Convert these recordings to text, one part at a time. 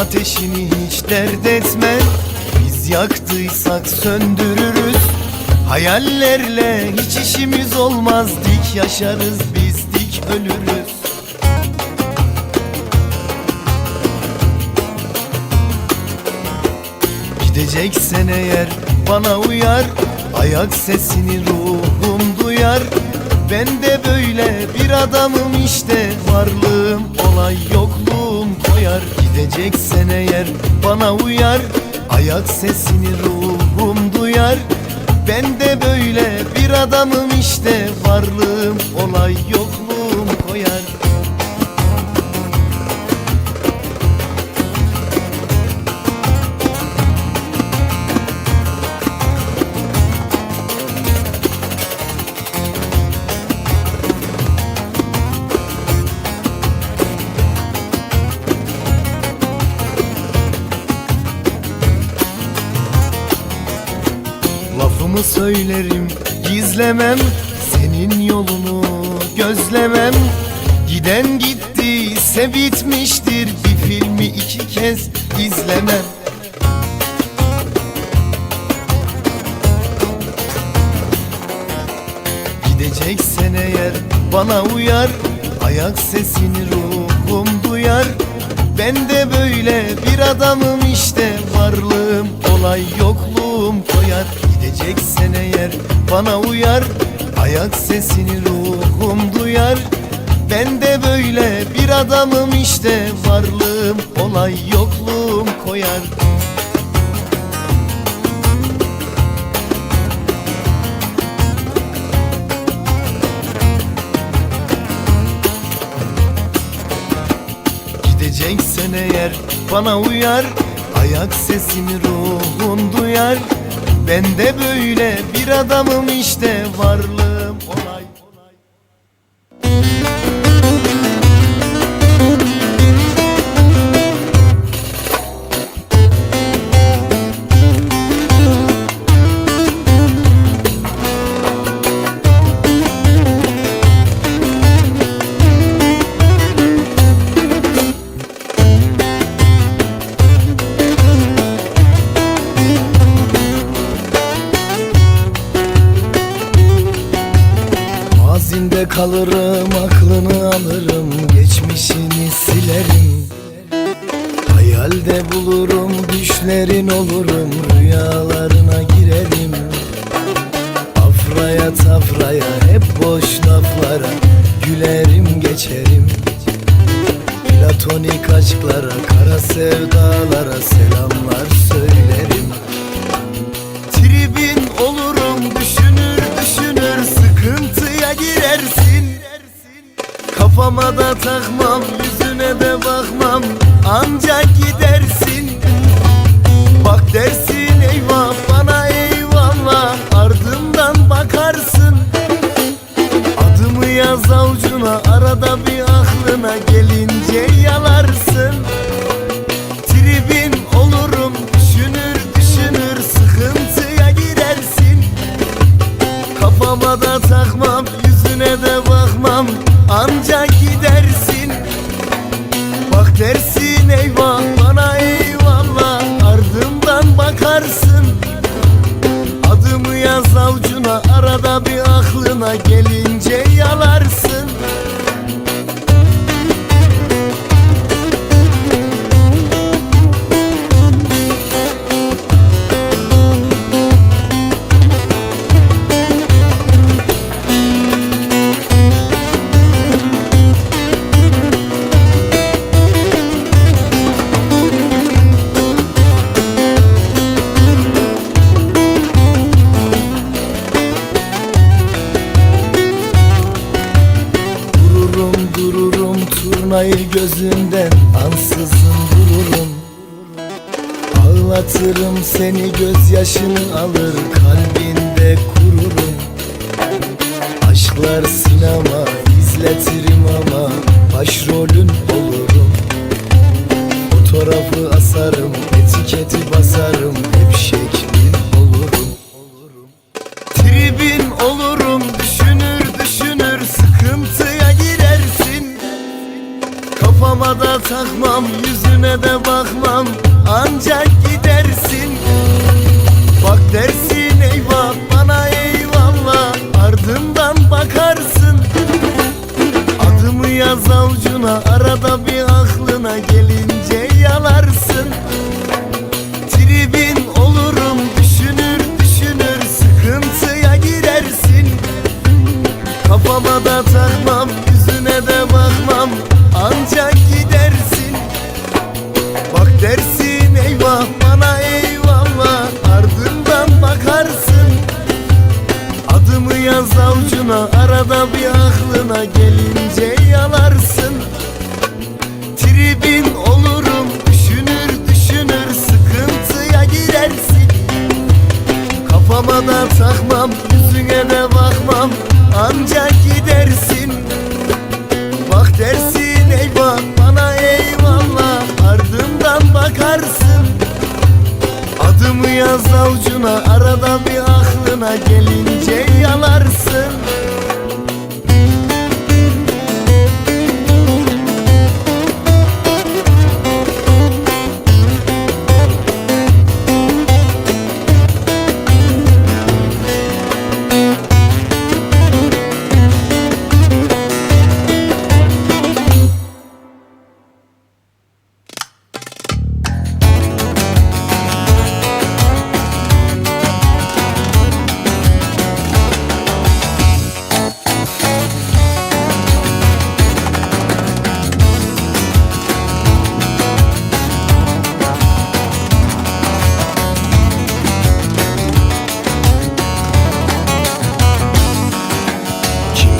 ateşini hiç dert etme. Biz yaktıysak söndürürüz. Hayallerle hiç işimiz olmaz. Dik yaşarız biz dik ölürüz. Gideceksen eğer bana uyar. Ayak sesini ruhum duyar Ben de böyle bir adamım işte. Varlığım olay yokluğum koyar. Gideceksen eğer bana uyar. Ayak sesini ruhum duyar. Ben de böyle bir adamım işte. Varlığım olay yokluğum koyar Lafımı söylerim gizlemem. Senin yolunu gözlemem. Giden gittiyse bitmiştir. Bir filmi iki kez izlemem. Gideceksen eğer bana uyar. Ayak sesini ruhum duyar. Ben de bana uyar Ayak sesini ruhum duyar. Ben de böyle bir adamım işte Varlığım olay yokluğum koyar. Gideceksen eğer bana uyar Ayak sesimi ruhun duyar. Ben de böyle bir adamım işte kalırım aklını alırım Geçmişini silerim. Hayalde bulurum düşlerin olurum Rüyalarına girerim. Afraya tafraya hep boş laflara Gülerim geçerim. Platonik aşklara kara sevdalara selamlar söylerim Kafama da takmam yüzüne de bakmam. Ancak gidersin. Bak dersin eyvah bana eyvallah. Ardımdan bakarsın. Adımı yaz avucuna arada bir aklına gelince yalarsın Avucuna arada bir aklına gelince yalarsın turnayı gözünden ansızın vururum Ağlatırım seni gözyaşını alır kalbinde kururum. Aşklar sinema bakmam yüzüne de bakmam. Adımı yaz avcuna Arada bir aklına gelince yalarsın. Tribin olurum Düşünür düşünür sıkıntıya girersin. Kafama da takmam Yüzüne de bakmam Ancak gidersin. Adımı yaz avucuna arada bir aklına gelince yalarsın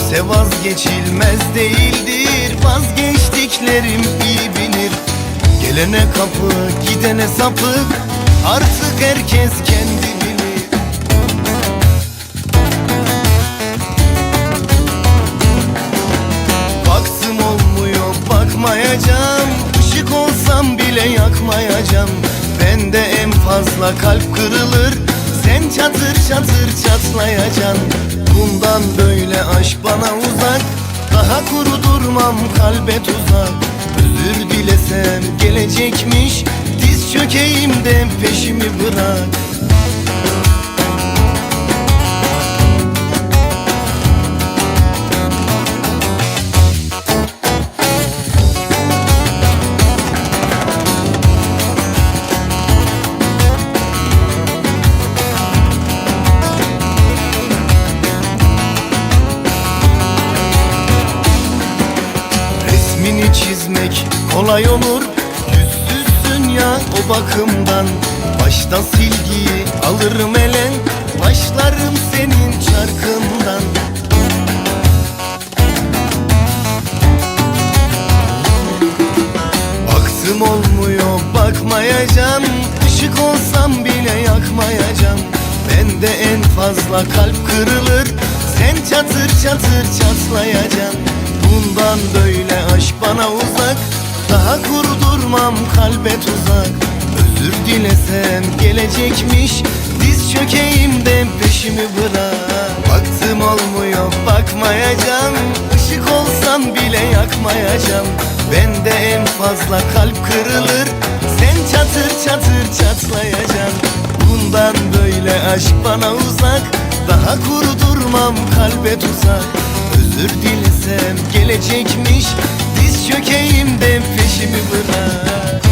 Kimse vazgeçilmez değildir. Vazgeçtiklerim iyi bilir. Gelene kapı gidene sapık. Artık herkes kendi bilir. Baktım olmuyor bakmayacağım. Işık olsam bile yakmayacağım. Ben de en fazla kalp kırılır Sen çatır çatır çatlayacaksın. Bundan böyle aşk bana uzak. Daha kuru durmam kalbe tuzak Özür dilesem gelecekmiş. Diz çökeyim de peşimi bırak kolay olur Yüzsüzsün ya o bakımdan. Baştan silgiyi alırım elen Başlarım senin çarkından. Baktım olmuyor bakmayacağım. Işık olsam bile yakmayacağım. Ben de en fazla kalp kırılır. Sen çatır çatır çatlayacaksın Bundan böyle aşk bana uzak Daha kuru durmam kalbe tuzak. Özür dilesem gelecekmiş. Diz çökeyim de peşimi bırak. Baktım olmuyor bakmayacağım. Işık olsam bile yakmayacağım. Ben de en fazla kalp kırılır. Sen çatır çatır çatlayacaksın. Bundan böyle aşk bana uzak. Daha kuru durmam kalbe tuzak. Özür dilesem gelecekmiş çökeyim de peşimi bırak